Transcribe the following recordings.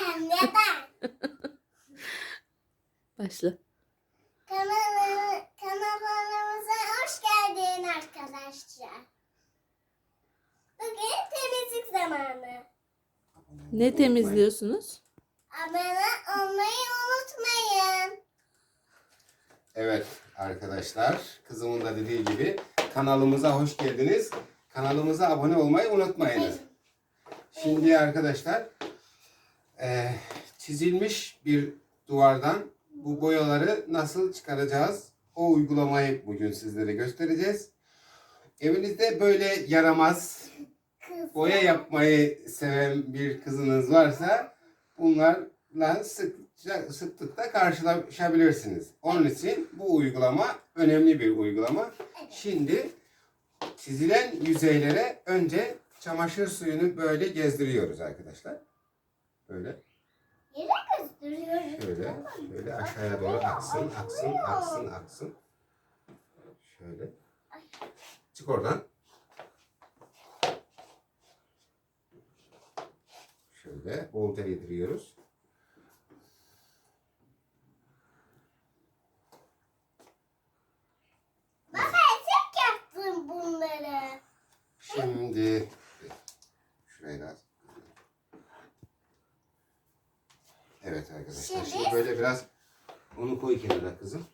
Başla. Kanalı, kanalımıza hoş geldin arkadaşlar. Bugün temizlik zamanı. Ne temizliyorsunuz? Abone olmayı unutmayın. Evet arkadaşlar, kızımın da dediği gibi kanalımıza hoş geldiniz. Kanalımıza abone olmayı unutmayınız. Şimdi arkadaşlar, eee, çizilmiş bir duvardan bu boyaları nasıl çıkaracağız? O uygulamayı bugün sizlere göstereceğiz. Evinizde böyle yaramaz, boya yapmayı seven bir kızınız varsa bunlarla sıkça, sıklıkla karşılaşabilirsiniz. Onun için bu uygulama önemli bir uygulama. Şimdi çizilen yüzeylere önce çamaşır suyunu böyle gezdiriyoruz arkadaşlar. Böyle, Yere gösteriyoruz. şöyle, şöyle aşağıya doğru aksın, aksın, aksın, aksın. Şöyle. Çık oradan. Şöyle volta yediriyoruz. Baba tek yaptın bunları. Şimdi şuraya da Evet arkadaşlar. Şimdi- Şimdi böyle biraz onu koy kenara kızım.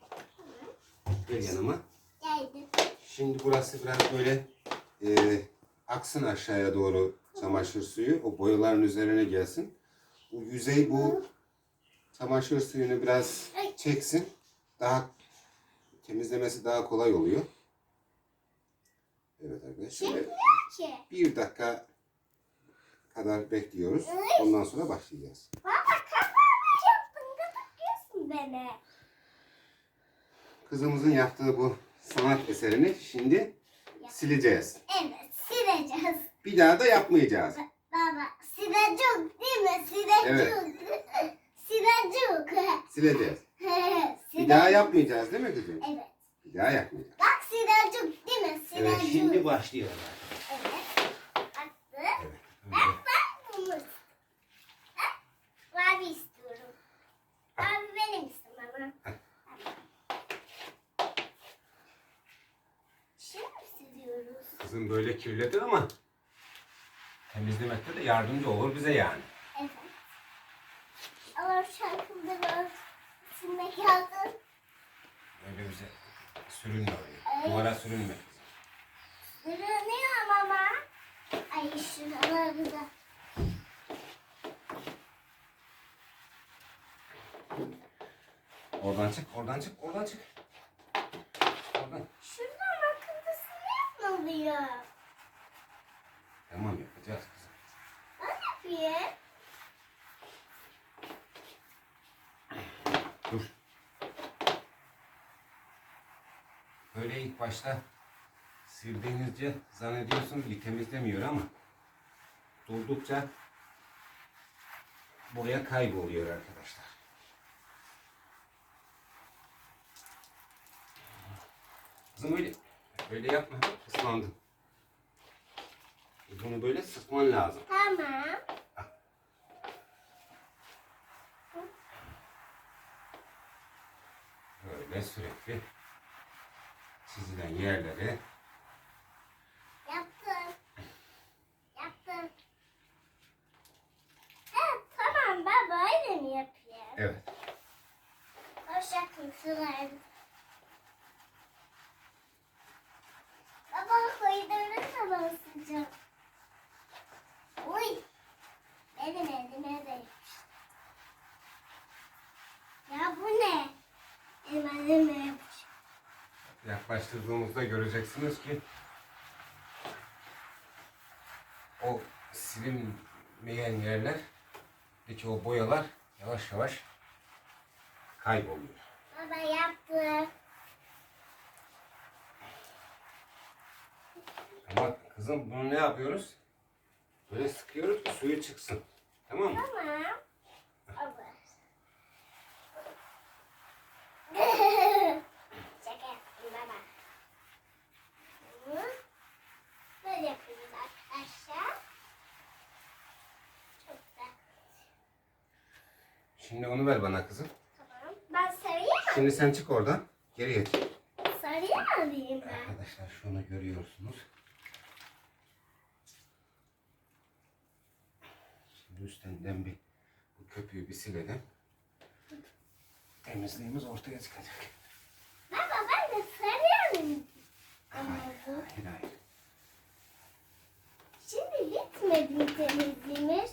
Gel yanıma. Geldim. Şimdi burası biraz böyle e, aksın aşağıya doğru çamaşır suyu. O boyaların üzerine gelsin. Bu yüzey bu çamaşır suyunu biraz çeksin. Daha temizlemesi daha kolay oluyor. Evet arkadaşlar. Şimdi bir dakika kadar bekliyoruz. Ondan sonra başlayacağız. Beni. Kızımızın yaptığı bu sanat eserini şimdi sileceğiz. Evet sileceğiz. Bir daha da yapmayacağız. Baba silecek değil mi? Silecek. Evet. Silecek. Sileceğiz. Bir daha yapmayacağız değil mi kızım? Evet. Bir daha yapmayacağız. Bak silecek değil mi? Silecek. başlıyorlar. Evet. Baktı. Evet. Bak bak bunu. Bak. Mavi istiyorum. Mavi benim istemem. ha. Şimdi siliyoruz. Kızım böyle kirletir ama temizlemekte de yardımcı olur bize yani. Evet. Ama şarkımda. Silmek lazım. Öyle bize sürünme oraya. Evet. Duvara sürünme. Sürünüyorum ama. Ay şuraları da. Oradan çık, oradan çık, oradan çık. Yapmalıyor. Tamam yapacağız kızım. Ne yapayım? Dur. Böyle ilk başta sildiğinizce zannediyorsunuz ki temizlemiyor ama durdukça buraya kayboluyor arkadaşlar. Kızım öyle, öyle yapma. Islandın. Bunu böyle sıkman lazım. Tamam. Böyle sürekli çizilen yerleri Yaptım. Yaptım. Evet tamam baba öyle mi yapayım? Evet. Hoş yakın Yaklaştırdığımızda göreceksiniz ki o silinmeyen yerler peki o boyalar yavaş yavaş kayboluyor. Baba yaptı. Ama kızım bunu ne yapıyoruz? Böyle sıkıyoruz ki suyu çıksın. Tamam mı? Tamam. Baba. Şaka yaptım baba. Hı? Böyle yapıyoruz arkadaşlar. Çok da. Şimdi onu ver bana kızım. Tamam. Ben sarıyı Şimdi sen çık oradan. Geri geç. sarıyı alayım ben. Arkadaşlar şunu görüyorsunuz. Şimdi üstten bir bu köpüğü bir silelim. Temizliğimiz ortaya çıkacak. Baba ben de sarıyı alayım. Hayır, hayır, hayır. Şimdi bitmedi mi temizliğimiz?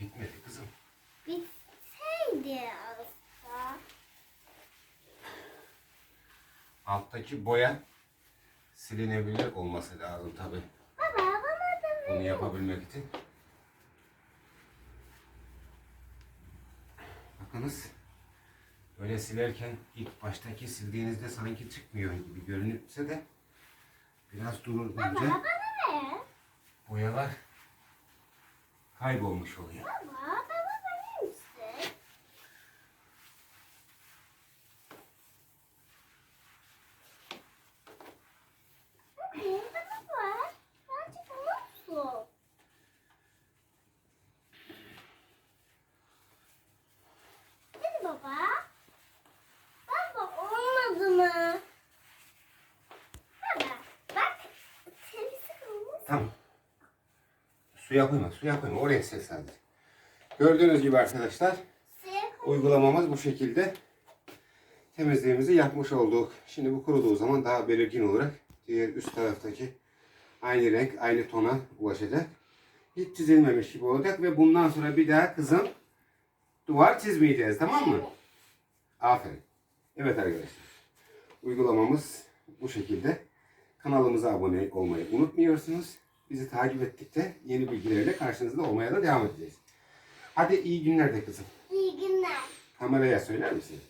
Bitmedi kızım. Alttaki boya silinebilir olması lazım tabi. Baba bana da Bunu yapabilmek için. Bakınız. Böyle silerken ilk baştaki sildiğinizde sanki çıkmıyor gibi görünürse de biraz durur Baba bana ne? boyalar kaybolmuş oluyor. Baba bana verir misin? Baba bana ver. Bence bu nasıl? Hadi baba. Baba olmadı mı? Baba bak temizlik olmuş. Tamam. Suya koyma, suya koyma. Oraya sil sadece. Gördüğünüz gibi arkadaşlar uygulamamız bu şekilde. Temizliğimizi yapmış olduk. Şimdi bu kuruduğu zaman daha belirgin olarak diğer üst taraftaki aynı renk, aynı tona ulaşacak. Hiç çizilmemiş gibi olacak ve bundan sonra bir daha kızım duvar çizmeyeceğiz tamam mı? Aferin. Evet arkadaşlar. Uygulamamız bu şekilde. Kanalımıza abone olmayı unutmuyorsunuz. Bizi takip ettikçe yeni bilgilerle karşınızda olmaya da devam edeceğiz. Hadi iyi günler de kızım. İyi günler. Kameraya söyler misin?